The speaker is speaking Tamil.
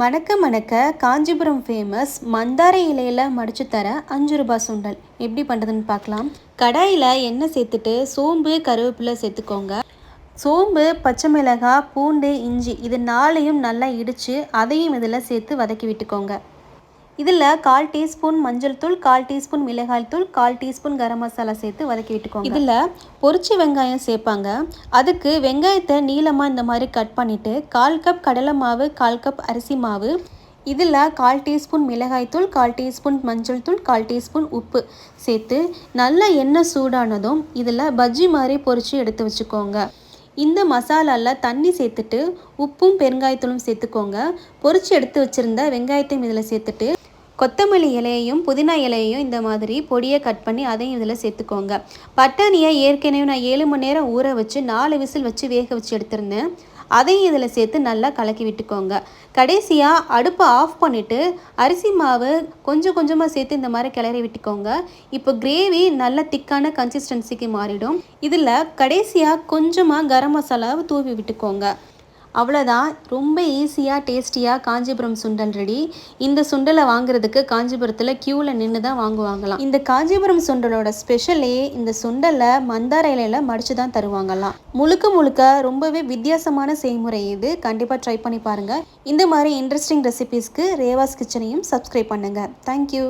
மணக்க மணக்க காஞ்சிபுரம் ஃபேமஸ் மந்தார இலையில் மடிச்சு தர அஞ்சு ரூபாய் சுண்டல். எப்படி பண்ணுறதுன்னு பார்க்கலாம். கடாயில் எண்ணெய் சேர்த்துட்டு சோம்பு கருவேப்பிலை சேர்த்துக்கோங்க. சோம்பு பச்சை மிளகாய் பூண்டு இஞ்சி இது நாளையும் நல்லா இடித்து அதையும் இதில் சேர்த்து வதக்கி விட்டுக்கோங்க. இதில் கால் டீஸ்பூன் மஞ்சள் தூள் கால் டீஸ்பூன் மிளகாய் தூள் கால் டீஸ்பூன் கரம் மசாலா சேர்த்து வதக்கி விட்டுக்கோங்க. இதில் பொரிச்ச வெங்காயம் சேர்ப்பாங்க. அதுக்கு வெங்காயத்தை நீளமாக இந்த மாதிரி கட் பண்ணிவிட்டு கால் கப் கடலை மாவு கால் கப் அரிசி மாவு இதில் கால் டீஸ்பூன் மிளகாய்த்தூள் கால் டீஸ்பூன் மஞ்சள் தூள் கால் டீஸ்பூன் உப்பு சேர்த்து நல்லா எண்ணெய் சூடானதும் இதில் பஜ்ஜி மாதிரி பொறிச்சு எடுத்து வச்சுக்கோங்க. இந்த மசாலாவில் தண்ணி சேர்த்துட்டு உப்பும் பெருங்காயத்தூளும் சேர்த்துக்கோங்க. பொறிச்சு எடுத்து வச்சுருந்த வெங்காயத்தையும் இதில் சேர்த்துட்டு கொத்தமல்லி இலையையும் புதினா இலையையும் இந்த மாதிரி பொடியை கட் பண்ணி அதையும் இதில் சேர்த்துக்கோங்க. பட்டாணியை ஏற்கனவே நான் ஏழு மணி நேரம் ஊற வச்சு நாலு விசில் வச்சு வேக வச்சு எடுத்திருந்தேன். அதையும் இதில் சேர்த்து நல்லா கலக்கி விட்டுக்கோங்க. கடைசியாக அடுப்பை ஆஃப் பண்ணிவிட்டு அரிசி மாவு கொஞ்சம் கொஞ்சமாக சேர்த்து இந்த மாதிரி கிளறி விட்டுக்கோங்க. இப்போ கிரேவி நல்ல திக்கான கன்சிஸ்டன்சிக்கு மாறிடும். இதில் கடைசியாக கொஞ்சமாக கரம் மசாலாவை தூவி விட்டுக்கோங்க. அவ்வளோதான் ரொம்ப ஈஸியாக டேஸ்டியாக காஞ்சிபுரம் சுண்டல் ரெடி இந்த சுண்டலை வாங்குறதுக்கு காஞ்சிபுரத்தில் க்யூவில் நின்று தான் வாங்குவாங்களாம். இந்த காஞ்சிபுரம் சுண்டலோட ஸ்பெஷலே இந்த சுண்டலை மந்தார இலையில் மடித்து தான் தருவாங்களாம். முழுக்க முழுக்க ரொம்பவே வித்தியாசமான செய்முறை இது. கண்டிப்பாக ட்ரை பண்ணி பாருங்கள் இந்த மாதிரி இன்ட்ரெஸ்டிங் ரெசிபீஸ்க்கு ரேவாஸ் கிச்சனையும் சப்ஸ்கிரைப் பண்ணுங்கள் தேங்க்யூ